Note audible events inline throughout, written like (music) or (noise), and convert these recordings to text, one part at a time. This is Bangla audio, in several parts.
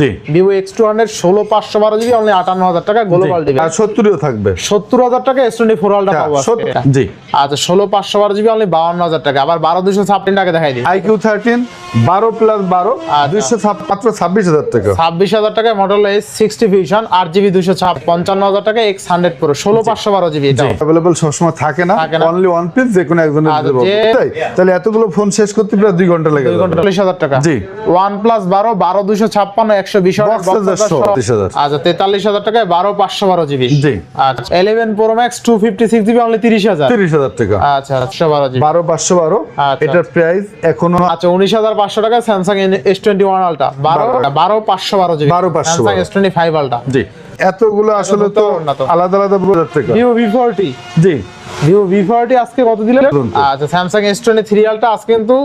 জি। ভিভো এক্স টু হান্ড্রেড ষোলো পাঁচশো বারো জিবি অনলি আটান্ন হাজার টাকা গ্লোবাল দিবে আর সত্তরিও থাকবে। সত্তর হাজার টাকা এস টোয়েন্টি ফোর আলটা পাবো। জি। আচ্ছা ষোলো পাঁচশো বারো জিবি অনলি বাউন্ন হাজার টাকা। আবার বারো দুশো ছাপ্পান্ন টাকা দেখাই দিই। আইকিউ থার্টিন বারো প্লাস বারো আচ্ছা। দুইশো মাত্র ছাব্বিশ হাজার টাকা। ছাব্বিশ হাজার টাকায় মডেল এস সিক্সটি ফিউশন আট জিবি দুশো পঞ্চান্ন হাজার টাকা এক্স হান্ড্রেড প্রো ষোলো পাঁচশো বারো জিবি এটা অ্যাভেলেবল সবসময় থাকে না অনলি ওয়ান পিস যে কোনো একজনের তাহলে এতগুলো ফোন শেষ করতে প্রায় দুই ঘণ্টা লেগে দুই ঘণ্টা চল্লিশ হাজার টাকা। জি। ওয়ান প্লাস বারো বারো দুশো ছাপ্পান্ন একশো বিশ। আচ্ছা তেতাল্লিশ হাজার টাকায় বারো পাঁচশো বারো জিবি জি। আচ্ছা eleven pro max two fifty six GB only তিরিশ হাজার। তিরিশ হাজার টাকা। আচ্ছা একশো বারো জিবি বারো পাঁচশো বারো আচ্ছা। এটার প্রাইস এখনও আচ্ছা উনিশ হাজার পাঁচশো টাকা স্যামসাং এস টোয়েন্টি ওয়ান আলটা বারো বারো পাঁচশো বারো GB 12,512 Samsung S twenty five ultra জি। এতগুলো আসলে তো আলাদা আলাদা ভিভো ভি ফোরটি জি। ভিভো ভি ফোরটি আজকে কত দিলেন আচ্ছা স্যামসাং এস টোয়েন্টি থ্রি আলটা আজকে কিন্তু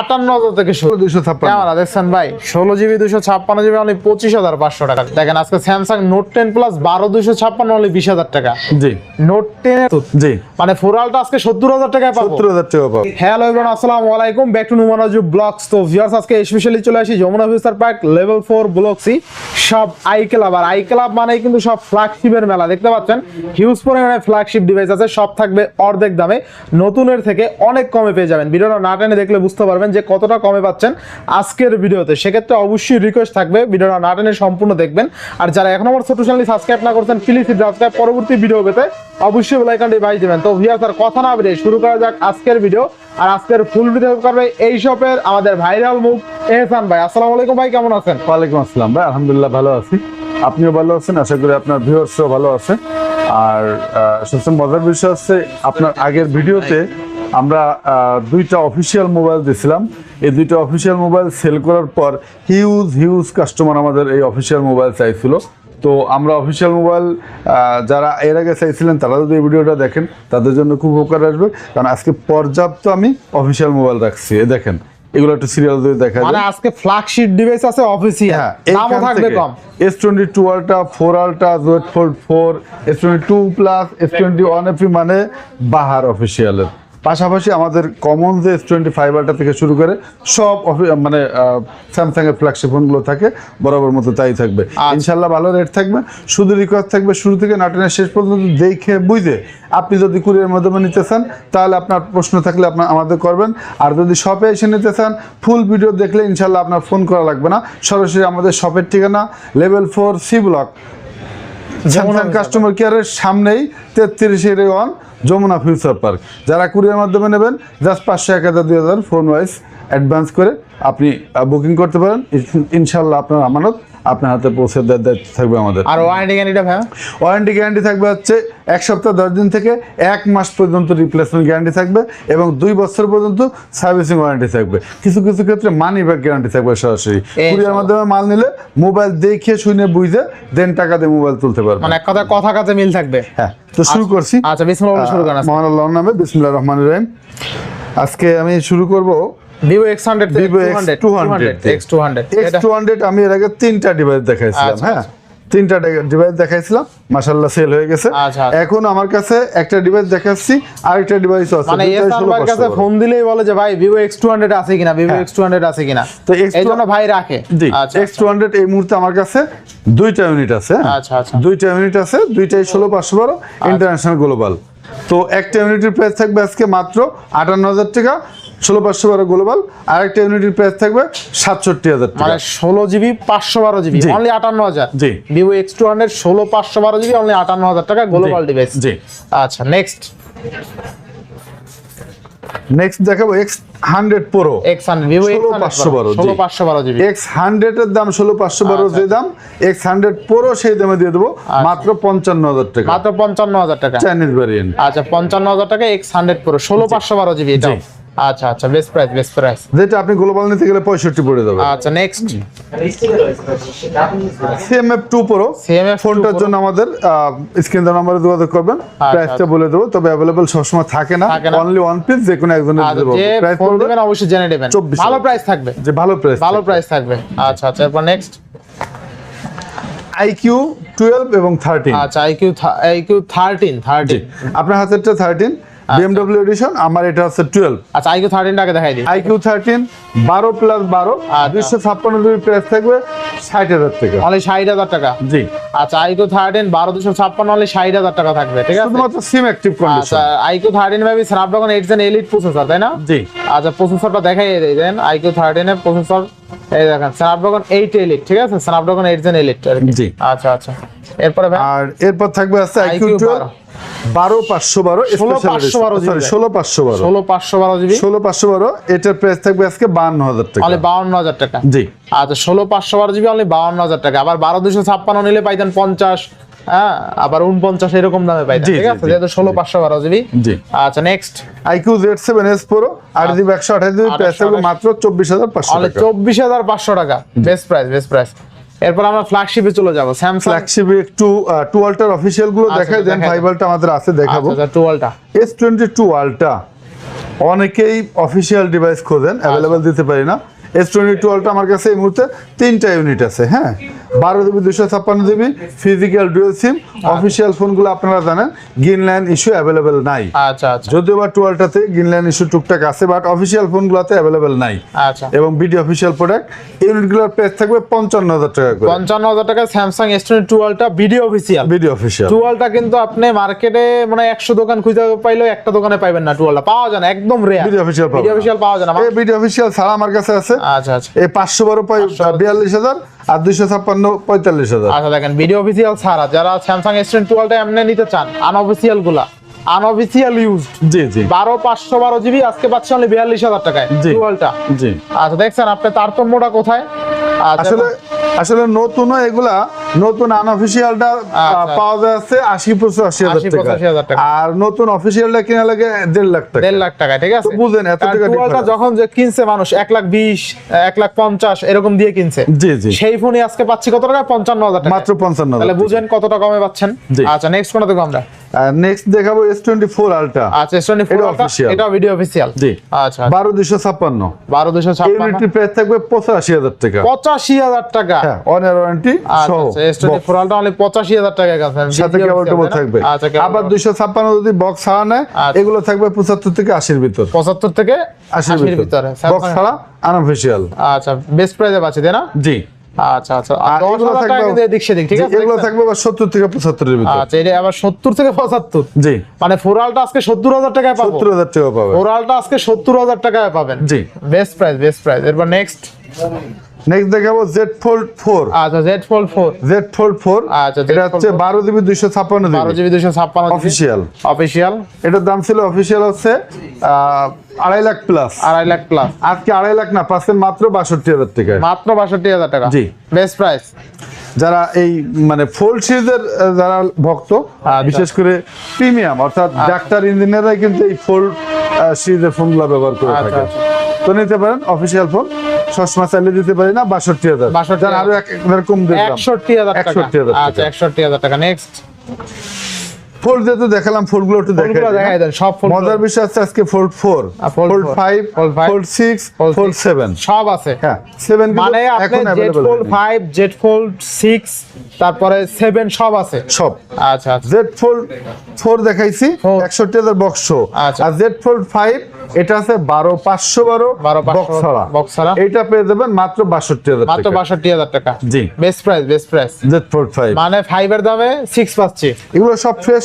আটান্ন হাজার থেকে শুরু। দুইশো ছাপ্পান্ন। ক্যামেরা দেখছেন ভাই ষোলো জিবি দুশো ছাপ্পান্ন জিবি অনলি পঁচিশ হাজার পাঁচশো টাকা। দেখেন আজকে স্যামসাং নোট টেন প্লাস বারো দুশো ছাপ্পান্ন অনলি বিশ হাজার টাকা। জি। নোট টেন জি। মানে ফোরালটা আজকে সত্তর হাজার টাকায় পাবো। সত্তর হাজার টাকা পাবো। হ্যালো এভরিওয়ান আসসালামু আলাইকুম। ব্যাক টু নুমানাজু ব্লগস তো ভিউয়ার্স আজকে স্পেশালি চলে আসি Jamuna future park level four block C সব আই ক্লাব আর আই ক্লাব মানে কিন্তু সব ফ্ল্যাগশিপের মেলা। দেখতে পাচ্ছেন? হিউজ পরিমাণে ফ্ল্যাগশিপ ডিভাইস আছে। সব থাকবে অর্ধেক দামে। নতুনের থেকে অনেক কমে পেয়ে যাবেন। ভিডিওটা না টেনে দেখলে বুঝতে পারবেন যে কতটা কমে পাচ্ছেন আজকের ভিডিওতে। সেক্ষেত্রে অবশ্যই রিকোয়েস্ট থাকবে, ভিডিওটা না টেনে সম্পূর্ণ দেখবেন। আর যারা এখন আমার ছোট চ্যানেল সাবস্ক্রাইব না করছেন প্লিজ সাবস্ক্রাইব পরবর্তী ভিডিও পেতে অবশ্যই বেল আইকনটি বাজিয়ে দিবেন। তো ভিউয়ার্স আর কথা না বেরিয়ে শুরু করা যাক আজকের ভিডিও আর আজকের ফুল ভিডিও করবে এই শপের আমাদের ভাইরাল মুখ এহসান ভাই। আসসালামু আলাইকুম ভাই, কেমন আছেন? ওয়ালাইকুম আসসালাম ভাই, আলহামদুলিল্লাহ ভালো আছি। আপনিও ভালো আছেন? আশা করি আপনার ভিউয়ার্সও ভালো আছে আর সবচেয়ে মজার বিষয় হচ্ছে আপনার আগের ভিডিওতে আমরা দুইটা অফিসিয়াল মোবাইল দিয়েছিলাম এই দুইটা অফিসিয়াল মোবাইল সেল করার পর হিউজ হিউজ কাস্টমার আমাদের এই অফিসিয়াল মোবাইল চাইছিল। তো আমরা অফিসিয়াল মোবাইল যারা এর আগে চাইছিলেন, তারা যদি এই ভিডিওটা দেখেন, তাদের জন্য খুব উপকার আসবে। কারণ আজকে পর্যাপ্ত আমি অফিসিয়াল মোবাইল রাখছি। এই দেখেন এগুলো একটু সিরিয়াল দিয়ে দেখা মানে আজকে ফ্ল্যাগশিপ ডিভাইস আছে অফিসি হ্যাঁ দামও থাকবে কম। S twenty two Ultra four ultra Z four four S twenty two plus S twenty one FE মানে বাহার অফিসিয়ালের পাশাপাশি আমাদের কমন যে এস টোয়েন্টি ফাইভ আলট্রা থেকে শুরু করে সব মানে স্যামসাং এর ফ্ল্যাগশিপ ফোনগুলো থাকে বরাবর মতো তাই থাকবে। আচ্ছা। ইনশাল্লাহ ভালো রেট থাকবে। শুধু রিকোয়েস্ট থাকবে শুরু থেকে নাটনের শেষ পর্যন্ত দেখে বুঝে। আপনি যদি কুরিয়ার মাধ্যমে নিতে চান তাহলে আপনার প্রশ্ন থাকলে আপনার আমাদের করবেন। আর যদি শপে এসে নিতে চান ফুল ভিডিও দেখলে ইনশাল্লাহ আপনার ফোন করা লাগবে না। সরাসরি আমাদের শপের ঠিকানা level four C block Samsung customer কেয়ারের সামনেই তেত্রিশে ওয়ান যমুনা ফিউচার পার্ক। যারা কুরিয়ার মাধ্যমে নেবেন জাস্ট পাঁচশো এক হাজার, দুই হাজার ফোন ওয়াইজ অ্যাডভান্স করে আপনি বুকিং করতে পারেন। ইনশাল্লাহ আপনার আমানত আপনার হাতে পৌঁছে দেওয়ার দায়িত্ব থাকবে আমাদের। আর ওয়ারেন্টি গ্যারান্টিটা ভাই ওয়ারেন্টি গ্যারান্টি থাকবে হচ্ছে এক সপ্তাহ দশ দিন থেকে এক মাস পর্যন্ত রিপ্লেসমেন্ট গ্যারান্টি থাকবে এবং দুই বছর পর্যন্ত সার্ভিসিং ওয়ারেন্টি থাকবে। কিছু কিছু ক্ষেত্রে মানি ব্যাক গ্যারান্টি থাকবে সরাসরি। কুরিয়ার মাধ্যমে মাল নিলে মোবাইল দেখে শুনে বুঝে দেন টাকা দিয়ে মোবাইল তুলতে পারবে। মানে এক কথা কথা কাজে মিল থাকবে। হ্যাঁ তো শুরু করছি। আচ্ছা বিসমিল্লাহ শুরু করেন মহান আল্লাহর নামে বিসমুল্লাহ রহমান রহিম। আজকে আমি শুরু করব Vivo X hundred Vivo X200 X two hundred X two hundred আমি এর আগে তিনটা ডিভাইস দেখাইছিলাম আচ্ছা, হ্যাঁ? তিনটা ডিভাইস দেখাইছিলাম সেল হয়ে গেছে। আচ্ছা, আচ্ছা। এখন আমার কাছে একটা ডিভাইস দেখাচ্ছি আরেকটা ডিভাইস আছে মানে দুইটাই এহসান 16 ভাইয়ের কাছে ফোন দিলেই বলে যে ভাই ভিভো টু হান্ড্রেড আছে কিনা? ভিভো হ্যাঁ। এক্স টু আছে কিনা? তো X200 এই জন্য ভাই রাখে। আচ্ছা এক্স টু হান্ড্রেড এই মুহূর্তে আমার কাছে দুইটা ইউনিট আছে হ্যাঁ? আচ্ছা, আচ্ছা। দুইটা ইউনিট আছে দুইটাই ষোলো পাঁচশো বারো ইন্টারন্যাশনাল গ্লোবাল তো একটা ইউনিটের প্রাইস থাকবে আজকে মাত্র আটান্ন হাজার টাকা ষোলো পাঁচশো বারো গ্লোবাল আর একটা ইউনিটের প্রাইস থাকবে সাতষট্টি হাজার মানে ষোলো জিবি পাঁচশো বারো জিবি অনলি আটান্ন হাজার। জি। ভিভো এক্স টু হান্ড্রেড ষোলো পাঁচশো বারো জিবি অনলি আটান্ন হাজার টাকা গ্লোবাল ডিভাইস জি। আচ্ছা নেক্সট নেক্সট দেখাবো X hundred pro X hundred X 16,512 জি। ষোলো পাঁচশো বারো জিবি এক্স হান্ড্রেডের দাম ষোলো পাঁচশো বারো আচ্ছা। যে দাম এক্স হান্ড্রেড প্রো সেই দামে দিয়ে দেবো মাত্র পঞ্চান্ন হাজার টাকা। মাত্র পঞ্চান্ন হাজার টাকা। চাইনিজ ভ্যারিয়েন্ট আচ্ছা পঞ্চান্ন হাজার টাকা এক্স হান্ড্রেড প্রো ষোলো পাঁচশো বারো জিবি এটা। আচ্ছা আচ্ছা বেস্ট প্রাইস বেস্ট প্রাইস যেটা আপনি গ্লোবাল নিতে গেলে পঁয়ষট্টি পড়ে যাবে। আচ্ছা next CMF two pro CMF2 ফোনটার জন্য আমাদের স্ক্রিন নাম্বারে যোগাযোগ করবেন। প্রাইসটা আচ্ছা। বলে দেবো তবে অ্যাভেলেবল সবসময় থাকে না। অনলি ওয়ান পিস যে কোনো একজনের দিতে প্রাইস ফোন দেবেন অবশ্যই জেনে নেবেন। ভালো প্রাইস থাকবে। যে ভালো প্রাইস ভালো প্রাইস থাকবে। আচ্ছা আচ্ছা এরপর নেক্সট আইকিউ টুয়েলভ এবং থার্টিন আচ্ছা আইকিউ আইকিউ থার্টিন থার্টিন আপনার হাতেরটা থার্টিন বিএমডব্লিউ এডিশন আমার এটা হচ্ছে টুয়েলভ আচ্ছা আইকিউ থার্টিনটাকে দেখাই দিই। আইকিউ থার্টিন বারো প্লাস বারো আচ্ছা। দুইশো ছাপ্পান্ন জিবি প্রাইস থাকবে ষাট হাজার টাকা। অনলি ষাট হাজার টাকা? জি। আচ্ছা আইকিউ থার্টিন বারো দুশো ছাপ্পান্ন অনলি ষাট হাজার টাকা থাকবে ঠিক আছে? শুধুমাত্র সিম অ্যাক্টিভ আচ্ছা কন্ডিশন আইকিউ থার্টিন ভাবি Snapdragon eight Gen elite processor তাই না? জি। আচ্ছা প্রসেসরটা দেখাই দেন। আইকিউ থার্টিন এর প্রসেসর এই দেখেন স্ন্যাপড্রাগন এইট এলিট ঠিক আছে? স্ন্যাপড্রাগন এইট জেন এলিট জি। আচ্ছা আচ্ছা। এরপরে ভাই? আর এরপর থাকবে আছে আইকিউ IQ টুয়েলভ বারো। পাঁচশো বারো ষোলো পাঁচশো বারো ষোলো পাঁচশো বারো। জিবি ষোলো পাঁচশো বারো এটার প্রাইস থাকবে আজকে হাজার টাকা। অনলি বাউন্ন হাজার টাকা। জি। আচ্ছা ষোলো পাঁচশো বারো জিবি অনলি বাউন্ন হাজার টাকা। আবার বারো দুশো ছাপ্পান্ন নিলে পাইতেন পঞ্চাশ। হ্যাঁ আবার উনপঞ্চাশ এরকম দামে ঠিক আছে? জি। যেহেতু ষোলো পাঁচশো বারো জিবি। জি। আচ্ছা next iQOO Z seven S pro আট জিবি একশো আঠাশ জিবি প্রাইস থাকবে 28 মাত্র চব্বিশ হাজার পাঁচশো অনলি টাকা। চব্বিশ হাজার পাঁচশো টাকা। বেস্ট প্রাইস বেস্ট প্রাইস এরপর আমরা ফ্ল্যাগশিপে চলে যাব। স্যামসাং ফ্ল্যাগশিপ একটু টুয়েলটার অফিসিয়ালগুলো আচ্ছা, দেখাই দেন। আমাদের আছে দেখাবো। আচ্ছা এস টোয়েন্টি টু আলটা অনেকেই অফিসিয়াল ডিভাইস খোঁজেন অ্যাভেলেবেল দিতে পারি না। এস টোয়েন্টি টু আলটা আমার কাছে এই মুহূর্তে তিনটা ইউনিট আছে হ্যাঁ? বারো জিবি দুশো ছাপ্পান্ন GB physical dual SIM official ফোনগুলো আপনারা জানেন গ্রিনল্যান্ড ইস্যু অ্যাভেলেবেল নাই। আচ্ছা আচ্ছা। যদিও বা টুয়েলটাতে গ্রিনল্যান্ড ইস্যু টুকটাক আছে বাট অফিসিয়াল ফোনগুলোতে অ্যাভেলেবেল নাই। আচ্ছা। এবং বিডি অফিসিয়াল প্রোডাক্ট ইউনিটগুলোর প্রাইস থাকবে পঞ্চান্ন হাজার টাকা করে। পঞ্চান্ন হাজার টাকা স্যামসাং এস টোয়েন্টি টুয়েলটা ভিডিও অফিসিয়াল বিডি অফিসিয়াল টুয়েলটা কিন্তু আপনি মার্কেটে মানে একশো দোকান খুঁজে পাইলেও একটা দোকানে পাইবেন না টুয়েলটা পাওয়া যায় না একদম rare BD official video official পাওয়া যায় না। এই বিডি অফিসিয়াল ছাড়া আমার কাছে আছে। আচ্ছা আচ্ছা। এই পাঁচশো বারো বিয়াল্লিশ হাজার আর দুইশো ছাপ্পান্ন পঁয়তাল্লিশ হাজার। আচ্ছা দেখেন ভিডিও অফিসিয়াল ছাড়া যারা স্যামসাং এস টোয়েন্টি টুয়েলটা এমনি নিতে চান আনঅফিসিয়ালগুলা আনঅফিসিয়াল ইউজ জি জি। বারো পাঁচশো বারো জিবি আজকে পাচ্ছি অনলি বিয়াল্লিশ হাজার টাকায় জি। জি। আচ্ছা দেখছেন আপনি তারতম্যটা কোথায়? আচ্ছা আসলে আসলে নতুন এগুলা নতুন আনঅফিসিয়ালটা আচ্ছা। পাওয়া যাচ্ছে আশি পঁচাশি হাজার টাকা। আর নতুন অফিসিয়ালটা কিনা লাগে দেড় লাখ টাকা। দেড় লাখ টাকা ঠিক আছে? বুঝেন, এত টাকা যখন যে কিনছে মানুষ এক লাখ বিশ এক লাখ পঞ্চাশ এরকম দিয়ে কিনছে। জি জি। সেই ফোনই আজকে পাচ্ছি কত টাকা? পঞ্চান্ন হাজার টাকা। মাত্র পঞ্চান্ন তাহলে বুঝেন কতটা কমে পাচ্ছেন? আচ্ছা নেক্সট কোনটা দেখব আমরা? নেক্সট দেখাবো এস টোয়েন্টি ফোর আলটা আচ্ছা এস টোয়েন্টি এটা official। এটা ভিডিও অফিসিয়াল জি। আচ্ছা বারো দুশো ছাপ্পান্ন। বারো দুশো ছাপ্পান্ন। ইউনিটি প্রাইস থাকবে পঁচাশি হাজার টাকা। পঁচাশি হাজার টাকা। হ্যাঁ অন ওয়ারেন্টি সহ আচ্ছা S twenty four ultra only পঁচাশি হাজার টাকা গেছে। সাথে কেবল টেবল থাকবে। আচ্ছা আবার দুইশো ছাপ্পান্ন যদি বক্স ছাড়া নেয় আচ্ছা। এগুলো থাকবে পঁচাত্তর থেকে আশির ভিতর। পঁচাত্তর থেকে আশির আশির ভিতরে। বক্স ছাড়া আনঅফিসিয়াল আচ্ছা বেস্ট প্রাইসে পাচ্ছি তাই না? জি। আচ্ছা আচ্ছা। টাকা ঠিক আছে এগুলো থাকবে আবার সত্তর থেকে পঁচাত্তরের ভিতর। আচ্ছা এটা আবার সত্তর থেকে পঁচাত্তর। জি। মানে ফোরালটা আজকে সত্তর হাজার টাকায় পাবো। সত্তর হাজার টাকা পাবে ফোরালটা আজকে সত্তর হাজার টাকায় পাবেন। জি। বেস্ট প্রাইস বেস্ট প্রাইস এরপর নেক্সট নেক্সট দেখাবো জেড ফোল্ড ফোর আচ্ছা Z fold four Z fold four আচ্ছা, এটা হচ্ছে 4 বারো জিবি দুইশো ছাপ্পান্ন বারো জিবি দুইশো ছাপ্পান্ন অফিসিয়াল অফিসিয়াল এটার দাম ছিল অফিসিয়াল হচ্ছে আহ, আড়াই লাখ প্লাস আড়াই লাখ প্লাস আজকে আড়াই লাখ না পাচ্ছেন মাত্র বাষট্টি হাজার টাকায়। মাত্র বাষট্টি হাজার টাকা। জি। বেস্ট প্রাইস যারা এই মানে ফোল্ড সিরিজের যারা ভক্ত বিশেষ করে প্রিমিয়াম অর্থাৎ ডাক্তার ইঞ্জিনিয়াররাই কিন্তু এই ফোল্ড সিরিজের ফোনগুলো ব্যবহার করে আচ্ছা, থাকে। আচ্ছা। তো নিতে পারেন অফিসিয়াল ফোন সসমা চালিয়ে দিতে পারি না বাষট্টি হাজার। বাষট্টি হাজার আরও এক রকম কম দিলাম একষট্টি হাজার টাকা। 61,000 আচ্ছা একষট্টি হাজার টাকা। নেক্সট ফোল্ড যেহেতু দেখালাম ফোর্ডগুলো একটু দেখাই হ্যাঁ? দেন সব ফোন মজার বিষয় আছে আজকে four fold 4, five Fold 5, fold six fold seven সব আছে। হ্যাঁ সেভেন মানে এখন fold five Z fold six তারপরে সেভেন সব আছে। সব। আচ্ছা জেড ফোল্ড ফোর দেখাইছি। একষট্টি হাজার বক্স আচ্ছা। আর জেড ফোল্ড ফাইভ এটা আছে বারো পাঁচশো বারো 12,500 বক্স ছাড়া। box ছাড়া। এইটা পেয়ে যাবেন মাত্র বাষট্টি হাজার মাত্র বাষট্টি হাজার টাকা। জি। Best price best price Z fold five মানে ফাইভের দামে সিক্স পাচ্ছি। এগুলো সব ফ্রেশ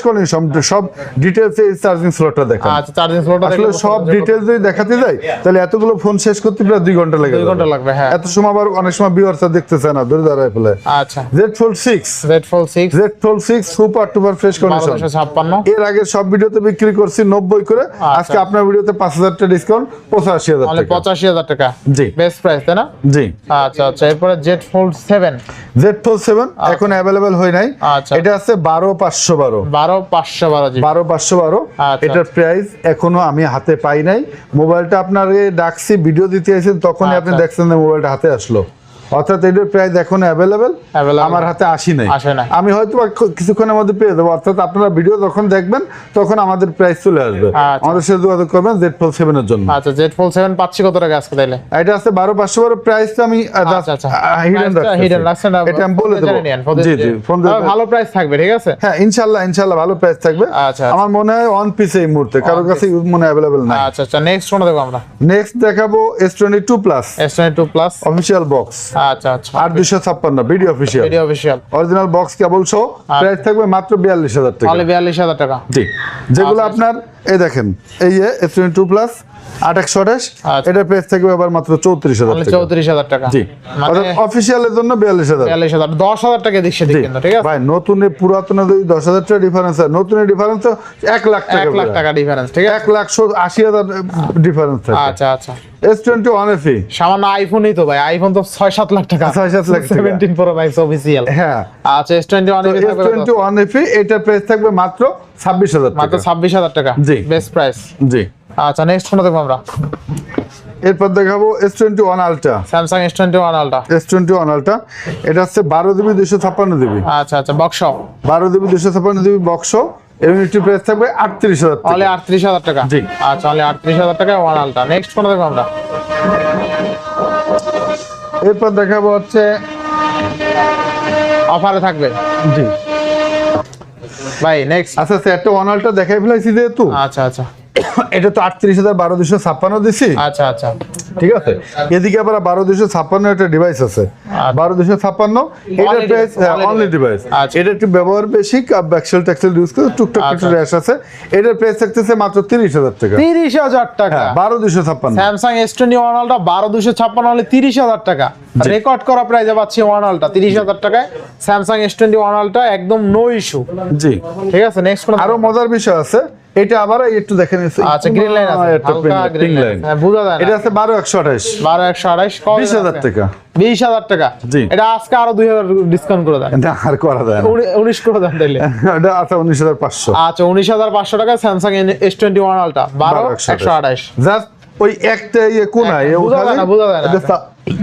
সব ডিটেলস এই চার্জিং স্লটটা দেখেন। আচ্ছা চার্জিং স্লটটা আসলে সব ডিটেলস যদি দেখাতে যাই তাহলে এতগুলো ফোন শেষ করতে প্রায় দুই ঘণ্টা লাগে দুই ঘণ্টা লাগবে, হ্যাঁ। এত সময় আবার অনেক সময় ভিউয়ার্সরা দেখতে চায় না ধরে দাঁড়ায় ফেলে। আচ্ছা। Z fold six Z fold six Z fold six super টুপার fresh condition এর আগে সব ভিডিওতে বিক্রি করছি নব্বই করে। আজকে আপনার ভিডিওতে পাঁচ হাজার টাকা ডিসকাউন্ট পঁচাশি হাজার পঁচাশি হাজার টাকা। জি। বেস্ট প্রাইস তাই না? জি। আচ্ছা আচ্ছা এরপরে Z fold seven Z fold seven এখন অ্যাভেলেবেল হয় নাই। আচ্ছা। এটা আছে বারো পাঁচশো বারো। বারো পাঁচশো বারো বারো পাঁচশো বারো। আচ্ছা। এটার প্রাইস এখনও আমি হাতে পাই নাই। মোবাইলটা আপনার ডাকছি ভিডিও দিতে তখন তখনই আপনি আচ্ছা। দেখছেন মোবাইলটা হাতে আসলো। অর্থাৎ এটার প্রাইস এখন অ্যাভেলেবেল আমার হাতে আসি নাই। আসে। আমি হয়তো কিছুক্ষণের মধ্যে পেয়ে দেবো অর্থাৎ আপনারা ভিডিও যখন দেখবেন তখন আমাদের প্রাইস চলে আসবে। আচ্ছা। আমাদের সাথে যোগাযোগ করবেন জেড ফোর সেভেনের জন্য। আচ্ছা জেড ফোল সেভেন পাচ্ছি কত টাকা আজকে তাইলে? এটা আছে বারো পাঁচশো বারো প্রাইস তো আমি আচ্ছা আচ্ছা। হিডেন হিডেন রাখছেন এটা আমি বলে দেবো। জি জি ফোন ভালো প্রাইস থাকবে ঠিক আছে? হ্যাঁ ইনশাল্লাহ ইনশাল্লাহ ভালো প্রাইস থাকবে। আচ্ছা, আমার মনে হয় অন পিস এই মুহূর্তে কারোর কাছে মনে অ্যাভেলেবেল নাই। আচ্ছা আচ্ছা নেক্সট কোনটা দেখব আমরা। নেক্সট দেখাবো S twenty two plus S twenty two plus official box আচ্ছা আচ্ছা। আট দুশো ছাপ্পান্ন official video official original box cable সহ প্রাইস থাকবে মাত্র বিয়াল্লিশ হাজার টাকা। বিয়াল্লিশ হাজার টাকা। জি। যেগুলো আচ্ছা। আপনার এই দেখেন এই যে টোয়েন্টি টু প্লাস আট একশো আঠাশ আচ্ছা। এটার প্রাইস থাকবে আবার মাত্র চৌত্রিশ হাজার চৌত্রিশ হাজার টাকা। জি। মানে অফিসিয়ালের জন্য বিয়াল্লিশ হাজার। বিয়াল্লিশ হাজার দশ হাজার টাকা দিচ্ছে ঠিক আছে? ভাই নতুনে পুরাতনে যদি দশ হাজার টাকা ডিফারেন্স হয় নতুনের ডিফারেন্স তো এক লাখ টাকা এক লাখ টাকা ডিফারেন্স ঠিক আছে? এক লাখ আশি হাজার ডিফারেন্স থাকে। আচ্ছা আচ্ছা। এস টোয়েন্টি ওয়ান এফি সামান্য আইফোনই তো ভাই আইফোন তো ছয় সাত লাখ টাকা। ছয় সাত lakh seventeen pro max official হ্যাঁ। আচ্ছা S twenty one S twenty one FE এটার প্রাইস থাকবে মাত্র ছাব্বিশ হাজার মাত্র ছাব্বিশ হাজার টাকা। জি। বেস্ট প্রাইস জি। আচ্ছা নেক্সট ফোন দেখব আমরা? এরপর দেখাবো S twenty one ultra Samsung S twenty one S twenty one ultra এটা হচ্ছে বারো জিবি দুশো ছাপ্পান্ন জিবি। আচ্ছা আচ্ছা বক্স বারো জিবি দুশো ছাপ্পান্ন জিবি বক্স ইউনিটির প্রাইস থাকবে আটত্রিশ হাজার টাকা। অনলি আটত্রিশ হাজার টাকা? জি। আচ্ছা অনলি আটত্রিশ হাজার টাকা ওয়ান আলটা নেক্সট ফোন দেখব আমরা? এরপর দেখাবো হচ্ছে অফারে থাকবে। জি। ভাই নেক্সট আচ্ছা আচ্ছা একটা ওয়ান দেখাই ফেলাইছি যেহেতু। আচ্ছা আচ্ছা। এটা তো আটত্রিশ হাজার বারো দুশো ছাপ্পান্ন দিছি। আচ্ছা আচ্ছা। ঠিক আছে? এদিকে আবার বারো দুশো ছাপ্পান্ন একটা ডিভাইস আছে। বারো দুশো ছাপ্পান্ন Only প্রাইস অনলি ডিভাইস আচ্ছা। এটা একটু ব্যবহার বেশি ব্যাকসেল ট্যাক্সেল ইউজ করে টুকটাক একটু আচ্ছা। র্যাশ আছে। এটার প্রাইস থাকতেছে মাত্র তিরিশ হাজার টাকা। তিরিশ হাজার টাকা। হ্যাঁ বারো দুশো ছাপ্পান্ন। স্যামসাং এস টোয়েন্টি ওয়ান আলটা বারো দুশো ছাপ্পান্ন হলে তিরিশ হাজার টাকা। রেকর্ড করা প্রাইজে পাচ্ছি ওয়ান আলটা তিরিশ হাজার টাকায় স্যামসাং এস টোয়েন্টি ওয়ান আলটা একদম নো ইস্যু জি। ঠিক আছে নেক্সট আরও মজার বিষয় আছে এটা আবার একটু দেখে নিচ্ছি। আচ্ছা গ্রিন লাইন আছে। হালকা গ্রিন লাইন হ্যাঁ বোঝা যায় এটা আছে বারো একশো আঠাশ। বারো একশো আড়াইশ বিশ হাজার টাকা। বিশ হাজার টাকা। জি। এটা আজকে আরও দুই হাজার ডিসকাউন্ট করে দেন। না আর করা যায় না। উনি- উনিশ করে দেন তাইলে। (laughs) এটা আছে উনিশ হাজার পাঁচশো। আচ্ছা উনিশ হাজার পাঁচশো টাকা আলটা বারো একশো আঠাইশ জাস্ট ওই একটা ইয়ে কোনায় হ্যাঁ, বোঝা যায় না, বোঝা যায় না।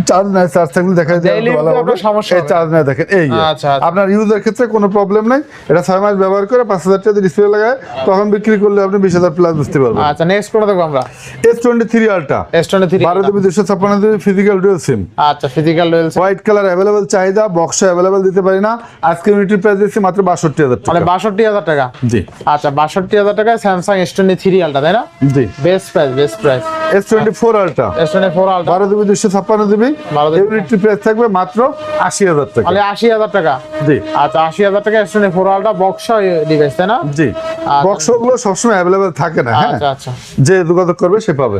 চার্জ নাই চার্জ থাকলে দেখা যায় Daily ভালো use এ হবে। আপনার সমস্যা চার্জ নাই দেখেন এই যে। আপনার ইউজের ক্ষেত্রে কোনো প্রবলেম নাই। এটা ছয় মাস ব্যবহার করে পাঁচ হাজার টাকা ডিসপ্লে লাগায় তখন বিক্রি করলে আপনি বিশ হাজার প্লাস বুঝতে পারবেন। আচ্ছা নেক্সট কোনটা দেখব আমরা। S twenty three ultra S twenty three বারো জিবি দুশো ছাপ্পান্ন জিবি ফিজিক্যাল ডুয়েল সিম আচ্ছা ফিজিক্যাল রয়েছে হোয়াইট কালার অ্যাভেলেবেল চাহিদা বক্স অ্যাভেলেবেল দিতে পারি না। আজকে ইউনিটির প্রাইস দিচ্ছি মাত্র বাষট্টি হাজার মানে টাকা। বাষট্টি হাজার টাকা? জি। আচ্ছা বাষট্টি হাজার টাকায় Samsung S twenty three ultra তাই না? জি। Best price best price S twenty four ultra S twenty four ultra বারো জিবি দুশো ছাপ্পান্ন জিবি 12 প্রাইস থাকবে মাত্র আশি হাজার টাকা। মানে আশি হাজার টাকা? জি। আচ্ছা আশি হাজার টাকা S twenty four ultra box device তাই না? জি। বক্স সবসময় অ্যাভেলেবেল থাকে না হ্যাঁ? আচ্ছা আচ্ছা। যে যোগাযোগ করবে সে পাবে।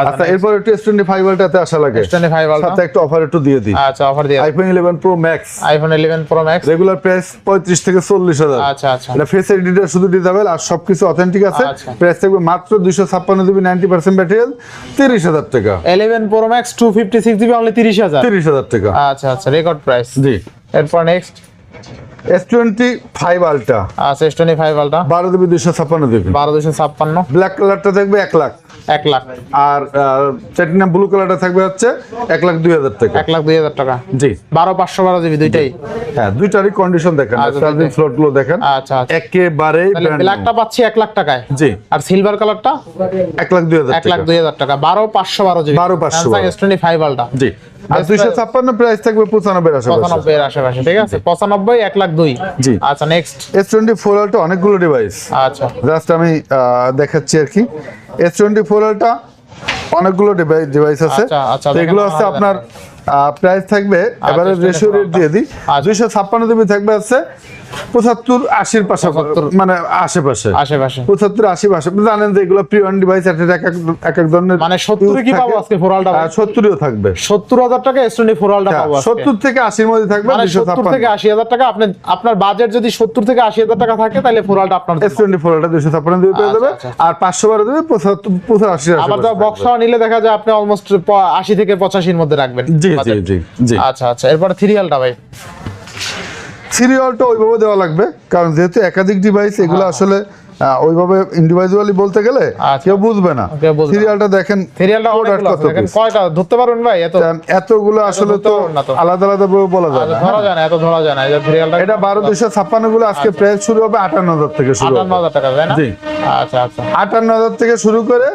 আচ্ছা এরপর একটু এস টোয়েন্টি ফাইভ আলটাতে আসা লাগে। এস টোয়েন্টি ফাইভ আলটা সাথে একটু অফার একটু দিয়ে দিই। আচ্ছা অফার দিয়ে iPhone eleven pro max iPhone eleven pro max regular price পঁয়ত্রিশ থেকে চল্লিশ হাজার। আচ্ছা আচ্ছা। এটা ফেস শুধু ডিজাবেল আর সবকিছু অথেন্টিক আছে। আচ্ছা। প্রাইস থাকবে মাত্র দুইশো ছাপ্পান্ন জিবি নাইনটি পার্সেন্ট ব্যাটারিয়াল তিরিশ হাজার টাকা। Eleven pro max two fifty six GB only তিরিশ হাজার। তিরিশ হাজার টাকা। আচ্ছা আচ্ছা রেকর্ড প্রাইস জি। এরপর নেক্সট এস টোয়েন্টি ফাইভ আলটা আচ্ছা এস টোয়েন্টি ফাইভ বারো ছাপ্পান্ন বারো দুশো ছাপ্পান্ন। ব্ল্যাক কালারটা থাকবে এক লাখ। এক লাখ। আর প্ল্যাটিনাম ব্লু কালারটা থাকবে হচ্ছে এক লাখ দুই হাজার টাকা। এক লাখ দুই হাজার টাকা। জি। বারো পাঁচশো বারো জিবি দুইটাই। হ্যাঁ দুইটারই কন্ডিশন দেখেন। আচ্ছা, দুইটাই। স্লটগুলো দেখেন। আচ্ছা আচ্ছা। একেবারে তাহলে ব্ল্যাকটা পাচ্ছি এক লাখ টাকায়। জি। আর সিলভার কালারটা এক লাখ দুই হাজার এক লাখ দুই হাজার টাকা। বারো পাঁচশো বারো GB. 12,512 Samsung S twenty five ultra জি। আর দুইশো ছাপ্পান্ন প্রাইস থাকবে পঁচানব্বই পঁচানব্বই এর আশেপাশে ঠিক আছে? পঁচানব্বই এক লাখ দুই। জি। আচ্ছা নেক্সট এস টোয়েন্টি ফোর আলটা অনেকগুলো ডিভাইস আচ্ছা। জাস্ট আমি দেখাচ্ছি আর কি। এস টোয়েন্টি ফোর আলটা অনেকগুলো ডিভাইস আছে। আচ্ছা, এগুলো আপনার প্রাইস থাকবে এবারে 24 রেশিও রেট দিয়ে দিই। দুইশো ছাপ্পান্ন থাকবে হচ্ছে পঁচাত্তর আশির পাশাপাশি মানে আশেপাশে। আশেপাশে। পঁচাত্তর আশি জানেন যে এগুলো ডিভাইস এক এক ধরনের মানে 70 কি পাবো আজকে ফোর আলটা সত্তরও থাকবে। সত্তর হাজার টাকা এস টোয়েন্টি ফোর পাবো সত্তর থেকে আশির মধ্যে থাকবে মানে সত্তর থেকে আশি হাজার টাকা আপনি আপনার বাজেট যদি সত্তর থেকে আশি হাজার টাকা থাকে তাহলে ফোরালটা আপনার এস টোয়েন্টি ফোর দুইশো ছাপ্পান্ন দিবে পেয়ে আচ্ছা, যাবে। আচ্ছা, আর পাঁচশো বারো দেবে পঁচাত্তর পঁচাশি আবার যা বক্স নিলে দেখা যায় আপনি অলমোস্ট আশি থেকে পঁচাশির মধ্যে রাখবেন জি জি জি আচ্ছা আচ্ছা। এরপরে থ্রি ভাই। সিরিয়ালটা ওইভাবে দেওয়া লাগবে কারণ যেহেতু একাধিক ডিভাইস এগুলো আসলে ওইভাবে ইন্ডিভিজুয়ালি বলতে গেলে আচ্ছা। কেউ বুঝবে না। সিরিয়ালটা দেখেন সিরিয়ালটা আছে। কত কয়টা ধরতে পারবেন ভাই এত এতগুলো আসলে তো। আলাদা আলাদা ভাবে বলা যায় আচ্ছা, না হ্যাঁ? ধরা যায় না এত ধরা যায় না এই সিরিয়ালটা এটা বারো দুশো ছাপ্পান্নগুলো আজকে প্রাইস শুরু হবে আটান্ন হাজার থেকে শুরু আটান্ন হবে হাজার টাকা তাই না জি। আচ্ছা আচ্ছা আটান্ন হাজার থেকে শুরু করে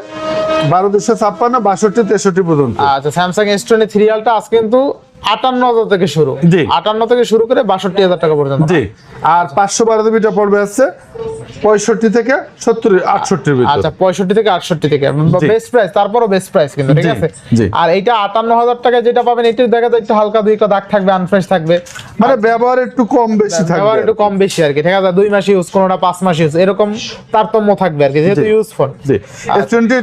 বারো দুশো ছাপ্পান্ন বাষট্টি তেষট্টি পর্যন্ত আচ্ছা স্যামসাং এস টোয়েন্টি সিরিয়ালটা আজকে কিন্তু আটান্ন হাজার থেকে শুরু। জি। আটান্ন থেকে শুরু করে বাষট্টি হাজার টাকা পর্যন্ত। জি। আর পাঁচশো বারো জিবিটা পড়বে হচ্ছে পঁয়ষট্টি থেকে সত্তর আটষট্টির আচ্ছা পঁয়ষট্টি থেকে আটষট্টি থেকে। বেস্ট প্রাইস তারপরও বেস্ট প্রাইস কিন্তু ঠিক আছে? আর এইটা আটান্ন হাজার টাকা যেটা পাবেন এটার দেখা যায় একটু হালকা দুই দাগ থাকবে আনফ্রেশ থাকবে। মানে ব্যবহার একটু কম বেশি থাকবে একটু কম বেশি আর কি ঠিক আছে? দুই মাস ইউজ কোনোটা পাঁচ মাস ইউজ এরকম তারতম্য থাকবে আর কি যেহেতু ইউজ ফোন জি। এস টোয়েন্টি